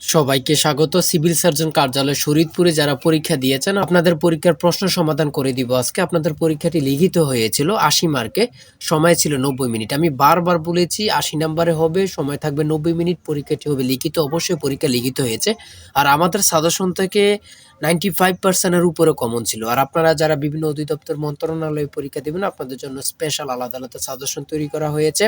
সবাইকে স্বাগত। Civil surgeon কার্যালয় শরীদপুরে যারা পরীক্ষা দিয়েছেন, আপনাদের পরীক্ষার প্রশ্ন সমাধান করে দিব আজকে। আপনাদের পরীক্ষাটি লিখিত হয়েছিল আশি মার্কে। সময় ছিল নব্বই মিনিট। আমি বারবার বলেছি আশি নাম্বারে হবে, সময় থাকবে নব্বই মিনিট। পরীক্ষাটি হবে লিখিত, অবশ্যই পরীক্ষা লিখিত হয়েছে। আর আমাদের সাজেশন থেকে নাইনটি ফাইভ পার্সেন্টের উপরে কমন ছিল। আর আপনারা যারা বিভিন্ন অধিদপ্তর মন্ত্রণালয়ে পরীক্ষা দেবেন, আপনাদের জন্য স্পেশাল আলাদা আলাদা সাজেশন তৈরি করা হয়েছে।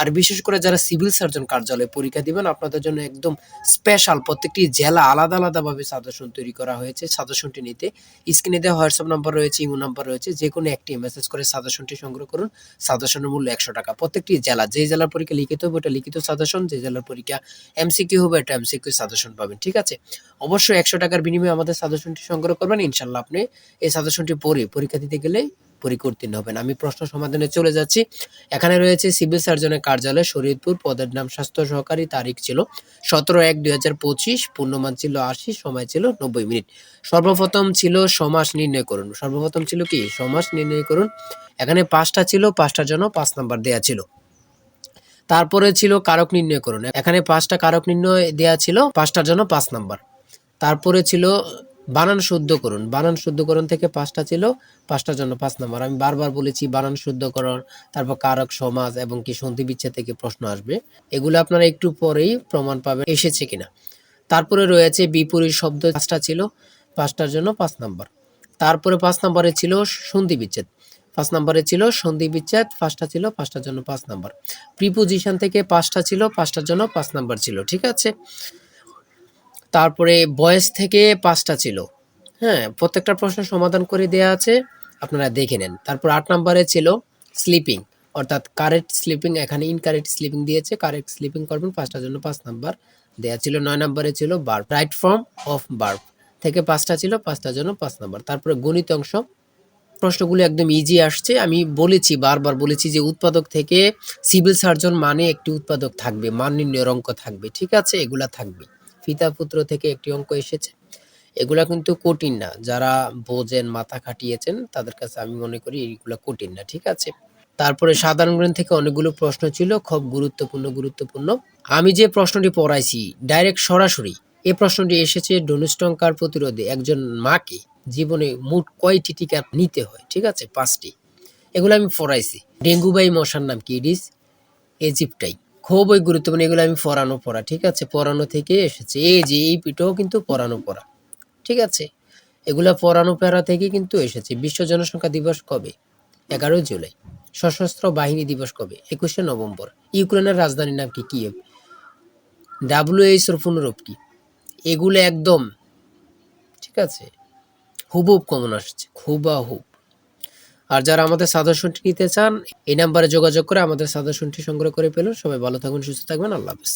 আর বিশেষ করে যারা সিভিল সার্জন কার্যালয়ে পরীক্ষা দিবেন, আপনাদের জন্য একদম স্পেশাল প্রত্যেকটি জেলা আলাদা আলাদাভাবে সাজেশন তৈরি করা হয়েছে। সাজেশনটি নিতে স্ক্রিনে দেওয়া হোয়াটসঅ্যাপ নাম্বার রয়েছে ইমো নাম্বার রয়েছে যে কোনো একটি মেসেজ করে সাজেশনটি সংগ্রহ করুন। সাজেশনের মূল্য একশো টাকা। প্রত্যেকটি জেলা, যে জেলার পরীক্ষা লিখিত হবে, ওটা লিখিত সাজেশন যে জেলার পরীক্ষা এমসিকিউ হবে এটা এমসিকিউ সাজেশন পাবেন, ঠিক আছে? অবশ্যই একশো টাকার বিনিময়ে আমাদের সাজেশনটি সংগ্রহ করবেন, ইনশাল্লাহ আপনি এই সাজেশনটি পড়ে, পরীক্ষা দিতে গেলে পরীক্ষা উত্তীর্ণ হবেন। আমি প্রশ্ন সমাধানে চলে যাচ্ছি। এখানে রয়েছে সিভিল সার্জনের কার্যালয়, শরীয়তপুর, পদের নাম স্বাস্থ্য সহকারী, তারিখ ছিল সতেরো এক দুই হাজার পঁচিশ, পূর্ণমান ছিল আশি, সময় ছিল নব্বই মিনিট। সর্বপ্রথম ছিল সমাস নির্ণয় করুন। সর্বপ্রথম ছিল কি? সমাস নির্ণয় করুন। এখানে পাঁচটা ছিল, পাঁচটার জন্য পাঁচ নাম্বার দেয়া ছিল। তারপরে ছিল কারক নির্ণয় করুন। এখানে পাঁচটা কারক নির্ণয় দেয়া ছিল, পাঁচটার জন্য পাঁচ নাম্বার। তারপরে ছিল বানান শুদ্ধ করুন। বানান শুদ্ধকরণ থেকে পাঁচটা ছিল, পাঁচটার জন্য পাঁচ নাম্বার। আমি বারবার বলেছি বানান শুদ্ধকরণ, তারপর কারক, সমাজ এবং কি সন্ধি বিচ্ছেদ থেকে প্রশ্ন আসবে। এগুলো আপনারা একটু পরেই প্রমাণ পাবেন এসেছে কিনা। তারপরে রয়েছে বিপরীত শব্দ, পাঁচটা ছিল, পাঁচটার জন্য পাঁচ নাম্বার। তারপরে পাঁচ নাম্বারে ছিল সন্ধি বিচ্ছেদ পাঁচ নাম্বারে ছিল সন্ধি বিচ্ছেদ পাঁচটা ছিল, পাঁচটার জন্য পাঁচ নাম্বার। প্রিপোজিশন থেকে পাঁচটা ছিল, পাঁচটার জন্য পাঁচ নাম্বার ছিল, ঠিক আছে? তারপরে বয়স থেকে পাঁচটা ছিল। হ্যাঁ প্রত্যেকটা প্রশ্ন সমাধান করে দেয়া আছে, আপনারা দেখে নেন। তারপর আট নম্বরে ছিল স্লিপিং অর্থাৎ কারেক্ট স্লিপিং এখানে ইনকারেক্ট স্লিপিং দিয়েছে কারেক্ট স্লিপিং করবেন, পাঁচটার জন্য পাঁচ নাম্বার দেয়া ছিল। নয় নম্বরে ছিল verb right form of verb থেকে পাঁচটা ছিল, পাঁচটার জন্য পাঁচ নাম্বার। তারপরে গণিত অংশ, প্রশ্নগুলো একদম ইজি আসছে। আমি বলেছি, বারবার বলেছি যে উৎপাদক থেকে সিভিল সার্জন মানে একটি উৎপাদক থাকবে, মান নির্ণয়ের অঙ্ক থাকবে, ঠিক আছে? এগুলা থাকবে। পিতা পুত্র থেকে একটি অঙ্ক এসেছে। এগুলা কিন্তু কঠিন না। যারা বোঝেন, মাথা খাটিয়েছেন, তাদের কাছে আমি মনে করি এইগুলা কঠিন না, ঠিক আছে? তারপরে সাধারণ জ্ঞান থেকে অনেকগুলো প্রশ্ন ছিল, খুব গুরুত্বপূর্ণ গুরুত্বপূর্ণ। আমি যে প্রশ্নটি পড়াইছি, ডাইরেক্ট সরাসরি এই প্রশ্নটি এসেছে ডোনস্টঙ্কার প্রতিরোধে একজন মাকে জীবনে মোট কয়টি টিকা নিতে হয়, ঠিক আছে? পাঁচটি। এগুলো আমি পড়াইছি। ডেঙ্গু বাই মশার নাম কি ইডিস এজিপ্টাই। খুবই গুরুত্বপূর্ণ, এগুলো আমি পড়ানো পড়া, ঠিক আছে? পড়ানো থেকে এসেছে। এই যে, এই পিঠও কিন্তু পড়ানো পড়া, ঠিক আছে? এগুলা পড়ানো পড়া থেকে কিন্তু এসেছে। বিশ্ব জনসংখ্যা দিবস কবে? এগারোই জুলাই। সশস্ত্র বাহিনী দিবস কবে? একুশে নভেম্বর। ইউক্রেনের রাজধানীর নাম কি? কিয়েভ। ডাব্লিউএইচ এর পুনরূপ কি? এগুলো একদম, ঠিক আছে? হুবহুব কমন আসছে। হুবাহুব আর যারা আমাদের সাজেশনটি নিতে চান, এই নাম্বারে যোগাযোগ করে আমাদের সাজেশনটি সংগ্রহ করে পেলেন সবাই ভালো থাকুন, সুস্থ থাকবেন। আল্লাহ হাফেজ।